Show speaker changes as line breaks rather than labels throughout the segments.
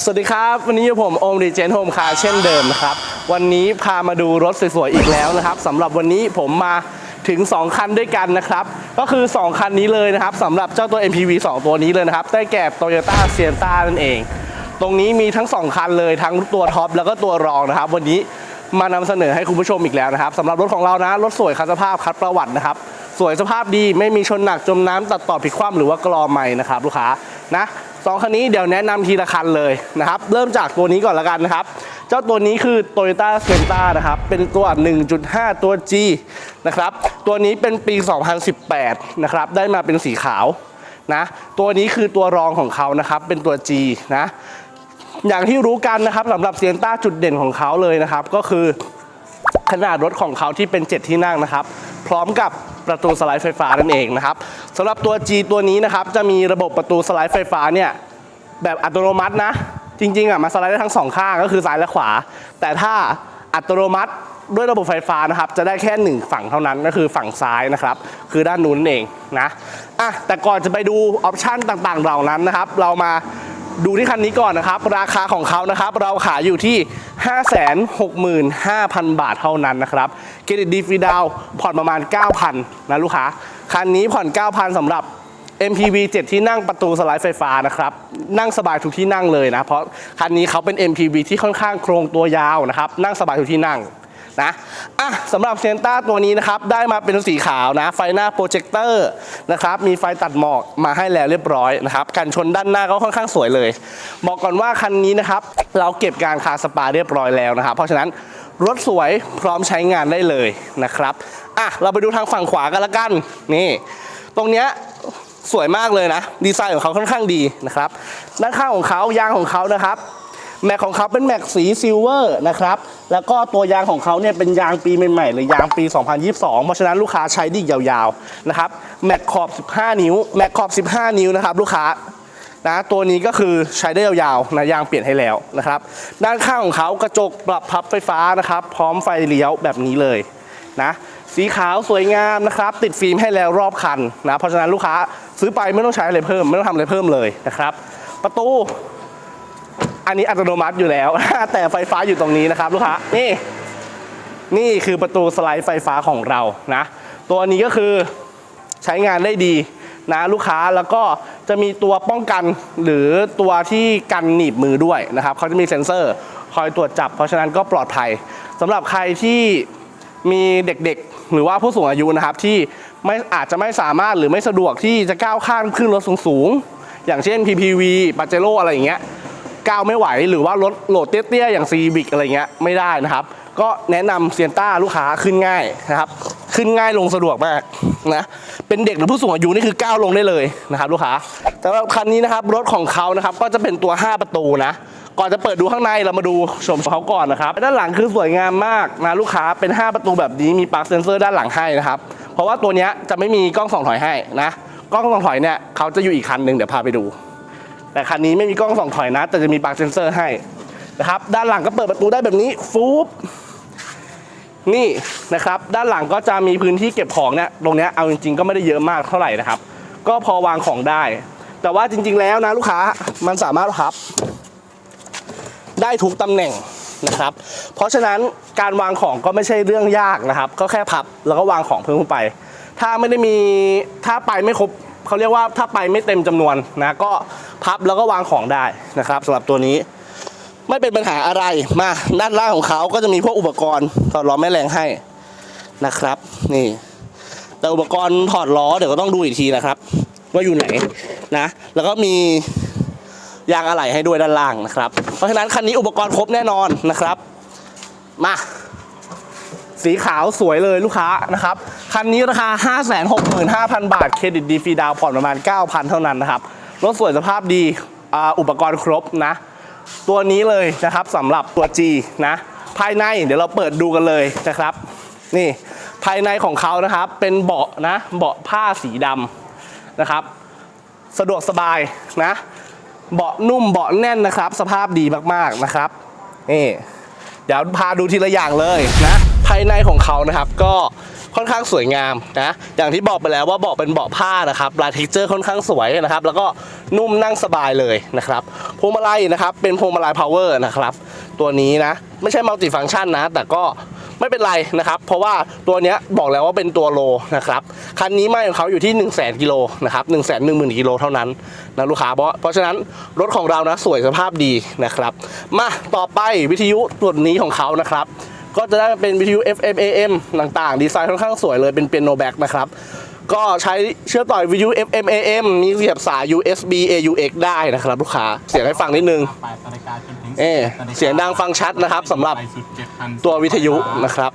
สวัสดีครับ วันนี้อยู่ผมโอมดีเจนโฮมคาเช่นเดิมนะครับ วันนี้พามาดูรถสวยๆอีกแล้วนะครับสำหรับวันนี้ผมมาถึง 2 คันด้วยกันนะครับ ก็คือ 2 คันนี้เลยนะครับสำหรับเจ้าตัว MPV 2 ตัวนี้เลยนะครับ ได้แก่ Toyota Sienna นั่นเอง ตรงนี้มีทั้ง 2 คันเลยทั้งตัวท็อปแล้วก็ตัวรองนะครับ วันนี้มานำเสนอให้คุณผู้ชมอีกแล้วนะครับสำหรับรถของเรานะรถสวยคัดสภาพคัดประวัตินะครับสวยสภาพดีไม่มีชนหนักจมน้ำตัดต่อผิดคว่ำหรือว่ากรอใหม่นะครับลูกค้านะ สองคันนี้เดี๋ยวแนะนำทีละคันเลยนะครับ เริ่มจากตัวนี้ก่อนละกันนะครับ เจ้าตัวนี้คือ Toyota Sienna นะครับ เป็นตัว 1.5 ตัว G นะครับ ตัวนี้เป็นปี 2018 นะครับ ได้มาเป็นสีขาวนะ ตัวนี้คือตัวรองของเขานะครับ เป็นตัว G นะ อย่างที่รู้กันนะครับสำหรับเซนต้าจุดเด่นของเขาเลยนะครับ ก็คือ ขนาดรถของเขาที่เป็น 7 ที่นั่งนะครับ พร้อมกับประตูสไลด์ไฟฟ้านั่นเองนะครับสำหรับตัว G ตัวนี้นะครับ จะมีระบบประตูสไลด์ไฟฟ้าเนี่ยแบบอัตโนมัตินะ จริงๆอะมาสไลด์ได้ทั้งสองข้างก็คือซ้ายและขวา แต่ถ้าอัตโนมัติด้วยระบบไฟฟ้านะครับ จะได้แค่หนึ่งฝั่งเท่านั้นก็คือฝั่งซ้ายนะครับ คือด้านนู้นเองนะอะแต่ก่อนจะไปดูออปชันต่างๆเหล่านั้นนะครับ เรามา ดูที่คันนี้ก่อนนะครับ ราคาของเขานะครับ เราขายอยู่ที่ 565,000 บาทเท่านั้นนะครับเครดิตดีฟีดาวผ่อนประมาณ 9,000นะลูกค้า คันนี้ผ่อน 9,000สำหรับ MPV 7 ที่นั่งประตูสไลด์ไฟฟ้านะครับ นั่งสบายทุกที่นั่งเลยนะ เพราะคันนี้เขาเป็น MPV ที่ค่อนข้างโครงตัวยาวนะครับ นั่งสบายทุกที่นั่ง นะอะสำหรับเซนต้าตัวนี้นะครับ ได้มาเป็นสีขาวนะ ไฟหน้าโปรเจคเตอร์นะครับ มีไฟตัดหมอกมาให้แล้วเรียบร้อยนะครับกันชนด้านหน้าก็ค่อนข้างสวยเลย บอกก่อนว่าคันนี้นะครับ เราเก็บการคาสปาเรียบร้อยแล้วนะครับ เพราะฉะนั้นรถสวยพร้อมใช้งานได้เลยนะครับอะเราไปดูทางฝั่งขวากันละกันนี่ ตรงเนี้ยสวยมากเลยนะ ดีไซน์ของเขาค่อนข้างดีนะครับด้านข้างของเขายางของเขานะครับ แม็กของเขาเป็นแม็กสีซิลเวอร์นะครับ แล้วก็ตัวยางของเขาเนี่ยเป็นยางปีใหม่ๆหรือยางปี 2022 เพราะฉะนั้นลูกค้าใช้ไดอีกยาวๆนะครับแม็กขอบ 15 นิ้วแม็กขอบ 15 นิ้วนะครับลูกค้านะตัวนี้ก็คือใช้ได้ยาวๆนะยางเปลี่ยนให้แล้วนะครับ ด้านข้างของเขากระจกปรับพับไฟฟ้านะครับ พร้อมไฟเลี้ยวแบบนี้เลยนะสีขาวสวยงามนะครับ ติดฟิล์มให้แล้วรอบคันนะเพราะฉะนั้นลูกค้าซื้อไปไม่ต้องใช้อะไรเพิ่ม ไม่ต้องทำอะไรเพิ่มเลยนะครับ ประตู อันนี้อัตโนมัติอยู่แล้ว แต่ไฟฟ้าอยู่ตรงนี้นะครับลูกค้านี่ นี่คือประตูสไลด์ไฟฟ้าของเรานะ ตัวนี้ก็คือใช้งานได้ดีนะลูกค้าแล้วก็จะมีตัวป้องกันหรือตัวที่กันหนีบมือด้วยนะครับเขาจะมีเซ็นเซอร์คอยตรวจจับ เพราะฉะนั้นก็ปลอดภัยสำหรับใครที่มีเด็กๆ หรือว่าผู้สูงอายุนะครับที่ไม่อาจจะไม่สามารถหรือไม่สะดวกที่จะก้าวข้ามขึ้นรถสูงๆ อย่างเช่น PPV ปาเจโร่อะไรอย่างเงี้ย ก้าวไม่ไหว หรือว่ารถโหลดเตี้ยๆอย่างซีบิกอะไรเงี้ยไม่ได้นะครับ ก็แนะนำเซียนต้าลูกค้าขึ้นง่ายนะครับ ขึ้นง่ายลงสะดวกมากนะเป็นเด็กหรือผู้สูงอายุนี่คือก้าวลงได้เลยนะครับ ลูกค้าแต่ว่าคันนี้นะครับรถของเขานะครับก็จะเป็นตัว 5 ประตูนะก่อนจะเปิดดูข้างในเรามาดูชมเขาก่อนนะครับด้านหลังคือสวยงามมากนะลูกค้าเป็น 5 ประตูแบบนี้มีปลั๊กเซนเซอร์ด้านหลังให้นะครับ เพราะว่าตัวนี้จะไม่มีกล้องส่องถอยให้นะกล้องส่องถอยเนี่ยเขาจะอยู่อีกคันหนึ่งเดี๋ยวพาไปดู แต่คันนี้ไม่มีกล้องส่องถอยนะ แต่จะมีปลั๊กเซนเซอร์ให้นะครับ ด้านหลังก็เปิดประตูได้แบบนี้ฟูบนี่นะครับ ด้านหลังก็จะมีพื้นที่เก็บของเนี่ยตรงเนี้ยเอาจริง ๆ ก็ไม่ได้เยอะมากเท่าไหร่นะครับ ก็พอวางของได้ แต่ว่าจริง ๆ แล้วนะลูกค้ามันสามารถพับ ได้ทุกตำแหน่งนะครับ เพราะฉะนั้นการวางของก็ไม่ใช่เรื่องยากนะครับ ก็แค่พับแล้วก็วางของเพิ่มขึ้นไป ถ้าไม่ได้มีถ้าไปไม่ครบ เขาเรียกว่าถ้าไปไม่เต็มจำนวนนะก็พับแล้วก็วางของได้นะครับสำหรับตัวนี้ไม่เป็นปัญหาอะไรมาด้านล่างของเขาก็จะมีพวกอุปกรณ์ถอดล้อแม่แรงให้นะครับ นี่ แต่อุปกรณ์ถอดล้อเดี๋ยวก็ต้องดูอีกทีนะครับ ว่าอยู่ไหนนะ แล้วก็มียางอะไหล่ให้ด้วยด้านล่างนะครับ เพราะฉะนั้นคันนี้อุปกรณ์ครบแน่นอนนะครับ มา สีขาวสวยเลยลูกค้านะครับ คันนี้ราคา 565,000 บาท เครดิตดีฟรีดาวผ่อนประมาณ 9,000 เท่านั้นนะครับ รถสวยสภาพดีอ,อุปกรณ์ครบนะ ตัวนี้เลยนะครับสำหรับตัว G นะ ภายในเดี๋ยวเราเปิดดูกันเลยนะครับ นี่ภายในของเขานะครับ เป็นเบาะนะ เบาะผ้าสีดำนะครับ สะดวกสบายนะ เบาะนุ่มเบาะแน่นนะครับ สภาพดีมากๆนะครับนี่เดี๋ยวพาดูทีละอย่างเลยนะายในของเขานะครับ ก็ค่อนข้างสวยงามนะ อย่างที่บอกไปแล้วว่าเบาะเป็นเบาะผ้านะครับลายเท็กเจอร์ค่อนข้างสวยนะครับ แล้วก็นุ่มนั่งสบายเลยนะครับพวงมาลัยนะครับเป็นพวงมาลัยพาวเวอร์นะครับ ตัวนี้นะ ไม่ใช่มัลติฟัง c t ชันนะ แต่ก็ไม่เป็นไรนะครับ เพราะว่าตัวนี้บอกแล้วว่าเป็นตัวโลนะครับ คันนี้ไม่ของเขาอยู่ที่ 1 0 0 0 0แกิโลนะครับ1 1 0 0 0 0กิโลเท่านั้นนะลูกค้าเพราะเพราะฉะนั้นรถของเรานะสวยสภาพดีนะครับ มาต่อไปวิทยุตัวนี้ของเขานะครับ ก็จะได้เป็นวิทยุ FM AM ต่างๆ ดีไซน์ค่อนข้างสวยเลยเป็นเปียโนแบ็กนะครับ ก็ใช้เชื่อมต่อวิทยุ FM AM มีเสียบสาย USB AUX ได้นะครับลูกค้า เสียงให้ฟังนิดนึง
8นาฬิกาจนถึง
เอ๊ะ
11นาฬิกา
เสียงดังฟังชัดนะครับสำหรับ
ไปสุด7,000
ตัววิทยุนะครับ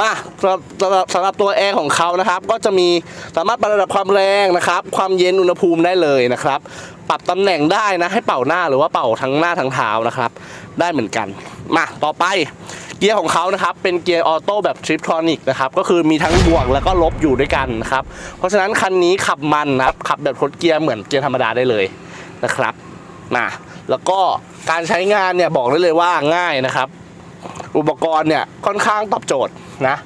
มาสำหรับสำหรับสำหรับตัวแอร์ของเขานะครับ ก็จะมีสามารถปรับระดับความแรงนะครับ ความเย็นอุณหภูมิได้เลยนะครับ ปรับตำแหน่งได้นะให้เป่าหน้าหรือว่าเป่าทั้งหน้าทั้งเท้านะครับ ได้เหมือนกัน มาต่อไป เกียร์ของเขานะครับเป็นเกียร์ออโต้แบบทริปทรอนิกนะครับก็คือมีทั้งบวกแล้วก็ลบอยู่ด้วยกันนะครับเพราะฉะนั้นคันนี้ขับมันนะครับขับแบบทดเกียร์เหมือนเกียร์ธรรมดาได้เลยนะครับมาแล้วก็การใช้งานเนี่ยบอกได้เลยว่าง่ายนะครับ อุปกรณ์เนี่ยค่อนข้างตอบโจทย์นะ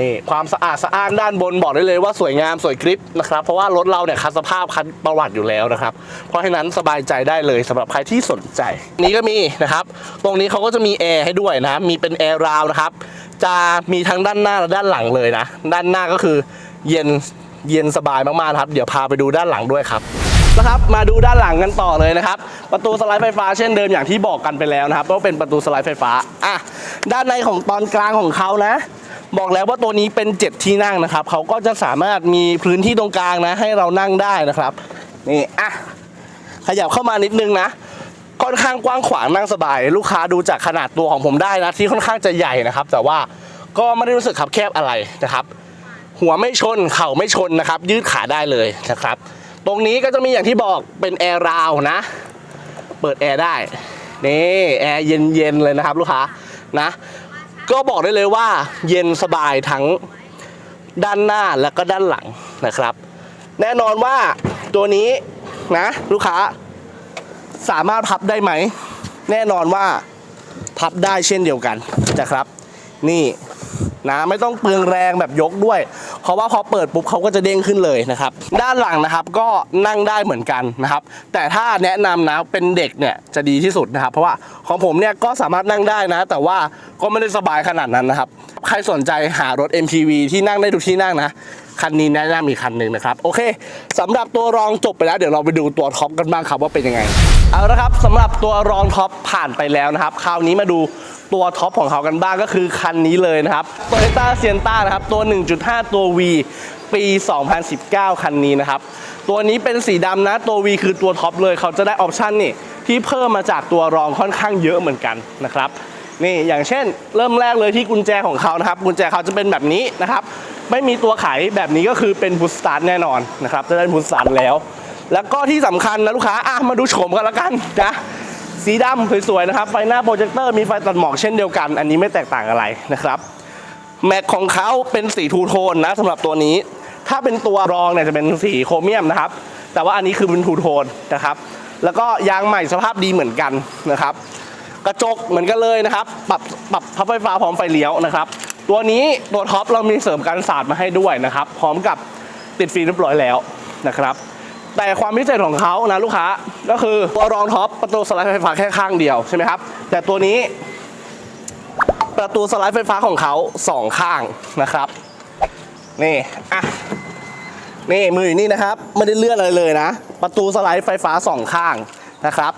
นี่ความสะอาดสะอ้านด้านบนบอกได้เลยว่าสวยงามสวยกริปนะครับเพราะว่ารถเราเนี่ยคัดสภาพคัดประวัติอยู่แล้วนะครับ เพราะฉะนั้นสบายใจได้เลยสำหรับใครที่สนใจ นี้ก็มีนะครับ ตรงนี้เขาก็จะมีแอร์ให้ด้วยนะมีเป็นแอร์ราวนะครับจะมีทั้งด้านหน้าและด้านหลังเลยนะ ด้านหน้าก็คือเย็นเย็นสบายมากๆนะครับ เดี๋ยวพาไปดูด้านหลังด้วยครับนะครับมาดูด้านหลังกันต่อเลยนะครับ ประตูสไลด์ไฟฟ้าเช่นเดิมอย่างที่บอกกันไปแล้วนะครับว่าเป็นประตูสไลด์ไฟฟ้าอะด้านในของตอนกลางของเขานะ บอกแล้วว่าตัวนี้เป็น 7 ที่นั่งนะครับเขาก็จะสามารถมีพื้นที่ตรงกลางนะ ให้เรานั่งได้นะครับ นี่อะขยับเข้ามานิดนึงนะค่อนข้างกว้างขวางนั่งสบาย ลูกค้าดูจากขนาดตัวของผมได้นะ ที่ค่อนข้างจะใหญ่นะครับ แต่ว่าก็ไม่ได้รู้สึกขับแคบอะไรนะครับ หัวไม่ชนเข่าไม่ชนนะครับ ยืดขาได้เลยนะครับ ตรงนี้ก็จะมีอย่างที่บอกเป็นแอร์ราวนะ เปิดแอร์ได้นี่แอร์เย็นๆเลยนะครับ ลูกค้านะ ก็บอกได้เลยว่าเย็นสบายทั้งด้านหน้าและก็ด้านหลังนะครับ แน่นอนว่าตัวนี้นะลูกค้าสามารถพับได้ไหม แน่นอนว่าพับได้เช่นเดียวกันนะครับ นี่ นะไม่ต้องเปลืองแรงแบบยกด้วย เพราะว่าพอเปิดปุ๊บเขาก็จะเด้งขึ้นเลยนะครับ ด้านหลังนะครับก็นั่งได้เหมือนกันนะครับ แต่ถ้าแนะนำนะเป็นเด็กเนี่ยจะดีที่สุดนะครับ เพราะว่าของผมเนี่ยก็สามารถนั่งได้นะ แต่ว่าก็ไม่ได้สบายขนาดนั้นนะครับ ใครสนใจหารถ MPV ที่นั่งได้ทุกที่นั่งนะคันนี้แนะนำอีกคันหนึ่งนะครับ โอเคสำหรับตัวรองจบไปแล้วเดี๋ยวเราไปดูตัวท็อปกันบ้างครับว่าเป็นยังไง เอาละครับสำหรับตัวรองท็อปผ่านไปแล้วนะครับ คราวนี้มาดูตัวท็อปของเขากันบ้างก็คือคันนี้เลยนะครับ Toyota Sienna นะครับ ตัว 1.5 ตัว V ปี 2019 คันนี้นะครับ ตัวนี้เป็นสีดำนะ ตัว V คือตัวท็อปเลย เขาจะได้ออปชันนี่ที่เพิ่มมาจากตัวรองค่อนข้างเยอะเหมือนกันนะครับ นี่อย่างเช่น เริ่มแรกเลยที่กุญแจของเขานะครับ กุญแจเขาจะเป็นแบบนี้นะครับ ไม่มีตัวไขแบบนี้ก็คือเป็นพุชสตาร์ทแน่นอนนะครับ จะได้พุชสตาร์ทแล้ว แล้วก็ที่สำคัญนะลูกค้าอะมาดูโฉมกันละกันนะสีดำสวยๆนะครับไฟหน้าโปรเจคเตอร์มีไฟตัดหมอกเช่นเดียวกัน อันนี้ไม่แตกต่างอะไรนะครับแม็กของเขาเป็นสีทูโทนนะสำหรับตัวนี้ ถ้าเป็นตัวรองเนี่ยจะเป็นสีโครเมียมนะครับ แต่ว่าอันนี้คือเป็นทูโทนนะครับแล้วก็ยางใหม่สภาพดีเหมือนกันนะครับ กระจกเหมือนกันเลยนะครับ ปรับปรับพับไฟฟ้าพร้อมไฟเลี้ยวนะครับ ตัวนี้ตัวท็อปเรามีเสริมการสาดมาให้ด้วยนะครับ พร้อมกับติดฟิล์มเรียบร้อยแล้วนะครับ แต่ความพิเศษของเขานะลูกค้าก็คือตัวรองท็อปประตูสไลด์ไฟฟ้าแค่ข้างเดียวใช่ไหมครับ แต่ตัวนี้ ประตูสไลด์ไฟฟ้าของเขาสองข้างนะครับ นี่อะนี่มืออยู่นี่นะครับไม่ได้เลื่อนอะไรเลยนะ ประตูสไลด์ไฟฟ้าสองข้างนะครับ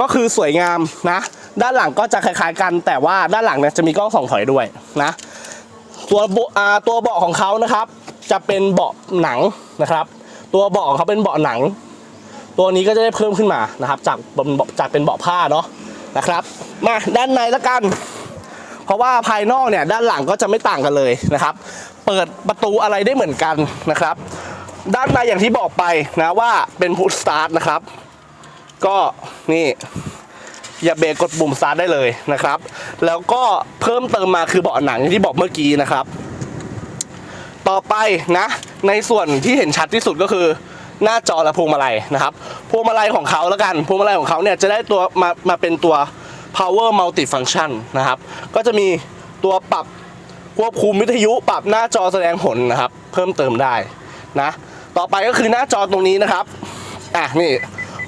ก็คือสวยงามนะ ด้านหลังก็จะคล้ายๆกัน แต่ว่าด้านหลังเนี่ยจะมีกล้องส่องถอยด้วยนะตัวโบอ่าตัวเบาะของเขานะครับ จะเป็นเบาะหนังนะครับ ตัวเบาะเขาเป็นเบาะหนัง ตัวนี้ก็จะได้เพิ่มขึ้นมานะครับจากเบาะจากเป็นเบาะผ้าเนาะนะครับ มาด้านในละกัน เพราะว่าภายนอกเนี่ยด้านหลังก็จะไม่ต่างกันเลยนะครับ เปิดประตูอะไรได้เหมือนกันนะครับ ด้านในอย่างที่บอกไปนะว่าเป็นพุทสตาร์ทนะครับ ก็นี่อย่าเบรกกดปุ่มสตาร์ทได้เลยนะครับ แล้วก็เพิ่มเติมมาคือเบาะหนังอย่างที่บอกเมื่อกี้นะครับ ต่อไปนะ ในส่วนที่เห็นชัดที่สุดก็คือหน้าจอและพวงมาลัยนะครับ พวงมาลัยของเขาแล้วกัน พวงมาลัยของเขาเนี่ยจะได้ตัวมามาเป็นตัว power multi function นะครับ ก็จะมีตัวปรับควบคุมวิทยุปรับหน้าจอแสดงผลนะครับ เพิ่มเติมได้นะ ต่อไปก็คือหน้าจอตรงนี้นะครับ อะนี่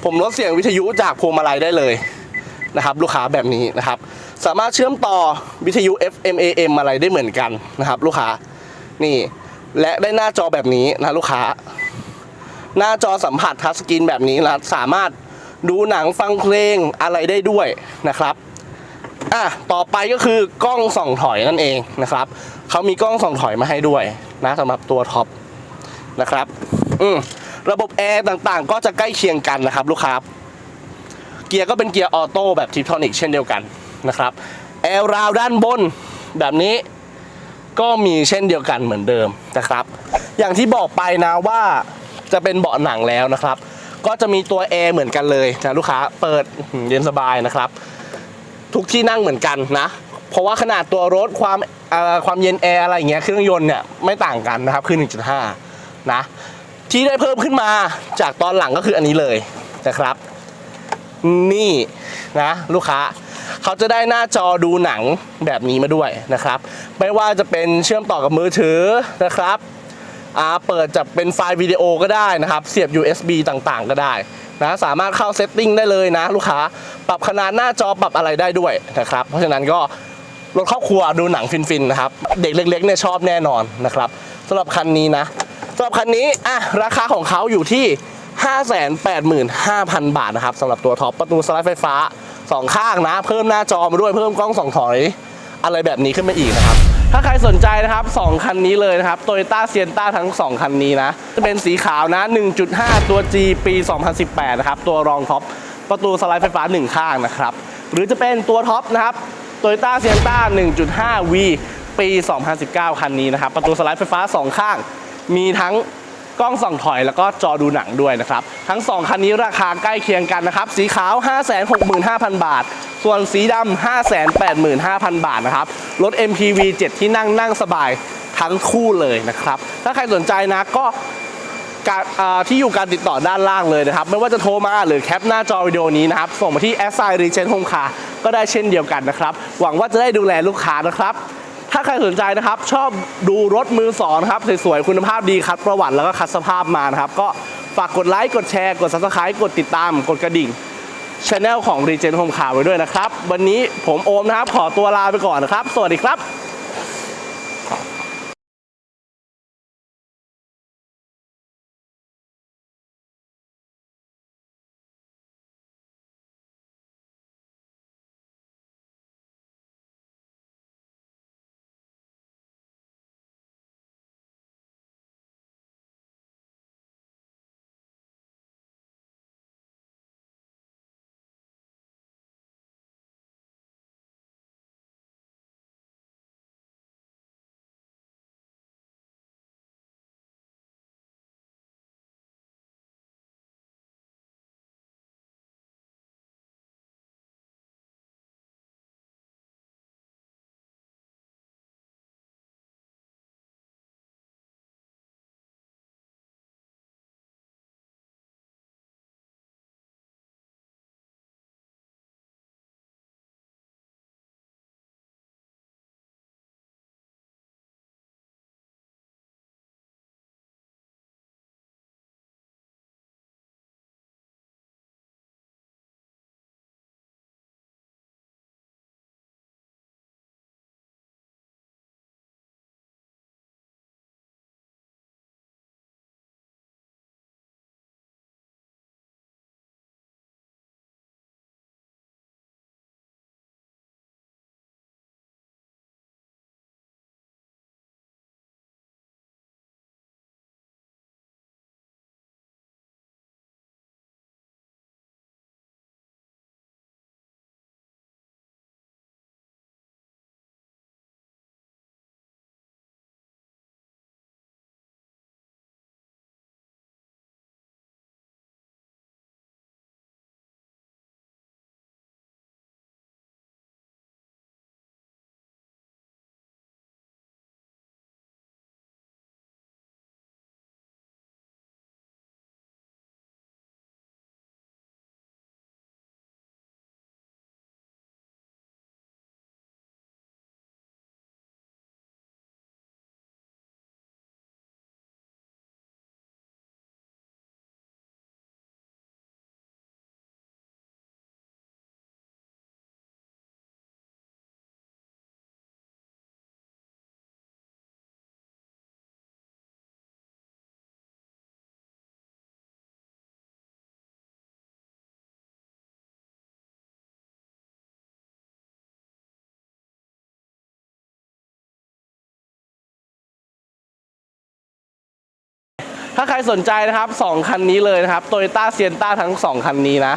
ผมลดเสียงวิทยุจากพวงมาลัยได้เลยนะครับ ลูกค้าแบบนี้นะครับ สามารถเชื่อมต่อวิทยุ FM AM อะไรได้เหมือนกันนะครับ ลูกค้านี่ และได้หน้าจอแบบนี้นะลูกค้า หน้าจอสัมผัสทัชสกรีนแบบนี้นะสามารถดูหนังฟังเพลงอะไรได้ด้วยนะครับอะต่อไปก็คือกล้องส่องถอยนั่นเองนะครับเขามีกล้องส่องถอยมาให้ด้วยนะสำหรับตัวท็อปนะครับ อืมระบบแอร์ต่างๆ ก็จะใกล้เคียงกันนะครับ ลูกค้า เกียร์ก็เป็นเกียร์ออโต้แบบทิปทอนิกเช่นเดียวกันนะครับแอร์ราวด้านบนแบบนี้ ก็มีเช่นเดียวกันเหมือนเดิมนะครับ อย่างที่บอกไปนะว่าจะเป็นเบาะหนังแล้วนะครับ ก็จะมีตัวแอร์เหมือนกันเลยนะลูกค้าเปิดเย็นสบายนะครับ ทุกที่นั่งเหมือนกันนะ เพราะว่าขนาดตัวรถความความเย็นแอร์อะไรอย่างเงี้ยเครื่องยนต์เนี่ยไม่ต่างกันนะครับคือ 1.5 นะ ที่ได้เพิ่มขึ้นมาจากตอนหลังก็คืออันนี้เลยนะครับ นี่นะลูกค้า เขาจะได้หน้าจอดูหนังแบบนี้มาด้วยนะครับ ไม่ว่าจะเป็นเชื่อมต่อกับมือถือนะครับเปิดจากเป็นไฟล์วิดีโอก็ได้นะครับ เสียบ USB ต่างๆ ก็ได้นะสามารถเข้าเซตติ้งได้เลยนะ ลูกค้าปรับขนาดหน้าจอปรับอะไรได้ด้วยนะครับ เพราะฉะนั้นก็รถครอบครัวดูหนังฟินๆนะครับ เด็กเล็กๆเนี่ยชอบแน่นอนนะครับสำหรับคันนี้นะสำหรับคันนี้อะราคาของเขาอยู่ที่ 585,000 บาทนะครับสำหรับตัวท็อปประตูสไลด์ไฟฟ้า 2ข้างนะ เพิ่มหน้าจอมาด้วยเพิ่มกล้องสองถอย อะไรแบบนี้ขึ้นมาอีกนะครับ ถ้าใครสนใจนะครับ 2 คันนี้เลยนะครับ Toyota s i e n t a ทั้ง 2 คันนี้นะจะเป็นสีขาวนะ 1.5 ตัว G ปี 2018 นะครับ ตัวรองท็อปประตูสไลด์ไฟฟ้า 1 ข้างนะครับ หรือจะเป็นตัวท็อปนะครับ Toyota s i e n t a 1.5 V ปี 2019 คันนี้นะครับ ประตูสไลด์ไฟฟ้า 2 ข้าง มีทั้ง กล้องส่องถอยแล้วก็จอดูหนังด้วยนะครับทั้ง 2 คันนี้ราคาใกล้เคียงกันนะครับสีขาว 565,000 บาท ส่วนสีดำ585,000 บาทนะครับรถ MPV 7 ที่นั่งนั่งสบายทั้งคู่เลยนะครับถ้าใครสนใจนะก็การที่อยู่การติดต่อด้านล่างเลยนะครับ ไม่ว่าจะโทรมาหรือแคปหน้าจอวิดีโอนี้นะครับ ส่งมาที่ s i r e g e n Home Car ก็ได้เช่นเดียวกันนะครับ หวังว่าจะได้ดูแลลูกค้านะครับ ถ้าใครสนใจนะครับ ชอบดูรถมือสองนะครับสวยๆคุณภาพดีคัดประวัติแล้วก็คัดสภาพมานะครับ ก็ฝากกดไลค์กดแชร์กด subscribe กดติดตามกดกระดิ่งช anel ของ Regen Home Car ไว้ด้วยนะครับ วันนี้ผมโอมนะครับ ขอตัวลาไปก่อนนะครับ สวัสดีครับ ถ้าใครสนใจนะครับ 2 คันนี้เลยนะครับโตโยต้าเซียนต้าทั้ง 2 คันนี้นะ